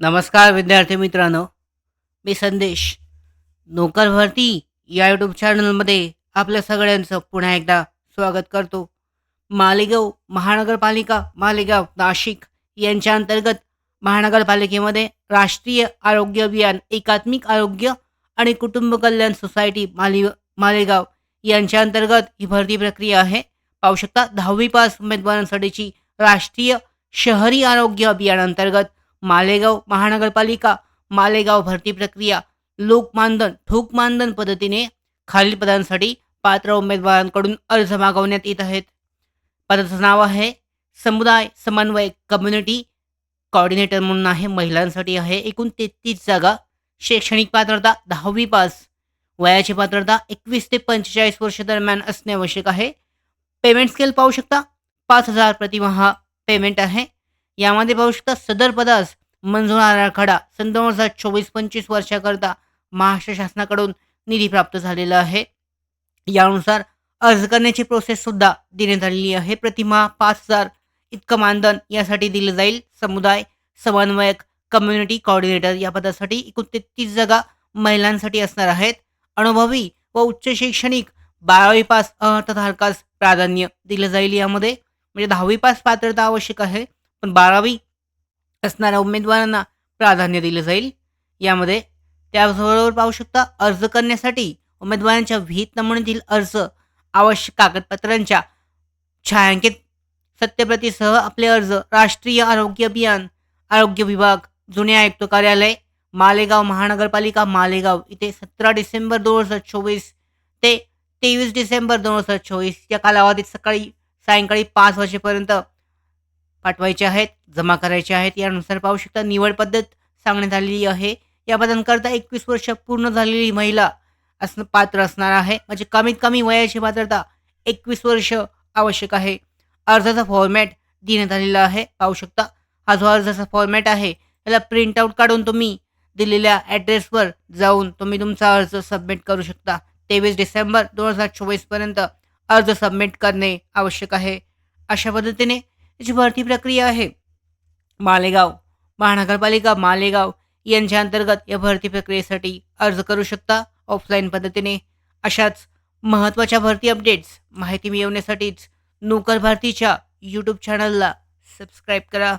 नमस्कार विद्यार्थी मित्रांनो. मी संदेश. नोकर भरती या यूट्यूब चॅनलमध्ये आपल्या सगळ्यांचं पुन्हा एकदा स्वागत करतो. मालेगाव महानगरपालिका मालेगाव नाशिक यांच्या अंतर्गत महानगरपालिकेमध्ये राष्ट्रीय आरोग्य अभियान एकात्मिक आरोग्य आणि कुटुंब कल्याण सोसायटी माले मालेगाव यांच्या अंतर्गत ही भरती प्रक्रिया आहे. पाहू शकता दहावी पास उमेदवारांसाठीची राष्ट्रीय शहरी आरोग्य अभियानांतर्गत मालेगाव महानगरपालिका मालेगाव भरती प्रक्रिया लोक मानधन ठोक मानधन पद्धतीने खालील पदांसाठी पात्र उमेदवारांकडून अर्ज मागवण्यात येत आहेत. पदाचं नाव आहे समुदाय समन्वय कम्युनिटी कॉर्डिनेटर म्हणून आहे. महिलांसाठी आहे एकूण तेहतीस जागा. शैक्षणिक पात्रता दहावी पास. वयाची पात्रता एकवीस ते पंचेचाळीस वर्ष दरम्यान असणे आवश्यक आहे. पेमेंट स्केल पाहू शकता. पाच हजार प्रतिमाहा पेमेंट आहे. यामध्ये पाहू शकता सदर पदास मंजूर आराखडा सन दोन हजार चोवीस पंचवीस वर्षाकरता महाराष्ट्र शासनाकडून निधी प्राप्त झालेला आहे. यानुसार अर्ज करण्याची प्रोसेस सुद्धा देण्यात आलेली आहे. प्रतिमा पाच हजार इतकं मानधन यासाठी दिलं जाईल. समुदाय समन्वयक कम्युनिटी कॉर्डिनेटर या पदासाठी एकूण तेहतीस जागा महिलांसाठी असणार आहेत. अनुभवी व उच्च शैक्षणिक बारावी पास अर्थधारकास प्राधान्य दिलं जाईल यामध्ये. म्हणजे दहावी पास पात्रता आवश्यक आहे. पण बारावी असणाऱ्या उमेदवारांना प्राधान्य दिलं जाईल. यामध्ये त्याबरोबर पाहू शकता अर्ज करण्यासाठी उमेदवारांच्या विहित नमुन्यातील अर्ज आवश्यक कागदपत्रांच्या छायांकित सत्यप्रतीसह आपले अर्ज राष्ट्रीय आरोग्य अभियान आरोग्य विभाग जुने आयुक्त कार्यालय मालेगाव महानगरपालिका मालेगाव इथे सतरा डिसेंबर दोन हजार चोवीस ते तेवीस डिसेंबर दोन हजार चोवीस या कालावधीत सकाळी सायंकाळी पाच वाजेपर्यंत पाठवायचे आहेत जमा करायचे आहेत यानुसार पाहू शकता निवड पद्धत सांगण्यात आलेली आहे. या पदांकरता एकवीस वर्ष पूर्ण झालेली महिला असणं पात्र असणार आहे. म्हणजे कमीत कमी वयाची पात्रता एकवीस वर्ष आवश्यक आहे. अर्जाचा फॉर्मॅट देण्यात आलेला आहे. पाहू शकता हा जो अर्जाचा फॉर्मॅट आहे त्याला प्रिंट आऊट काढून तुम्ही दिलेल्या ॲड्रेसवर जाऊन तुम्ही तुमचा अर्ज सबमिट करू शकता. तेवीस डिसेंबर दोन हजार चोवीसपर्यंत अर्ज सबमिट करणे आवश्यक आहे. अशा पद्धतीने याची भरती प्रक्रिया आहे. मालेगाव महानगरपालिका मालेगाव यांच्या अंतर्गत या भरती प्रक्रियेसाठी अर्ज करू शकता ऑफलाईन पद्धतीने. अशाच महत्त्वाच्या भरती अपडेट्स माहिती मिळवण्यासाठीच नोकर भारतीच्या यूट्यूब चॅनलला सबस्क्राईब करा.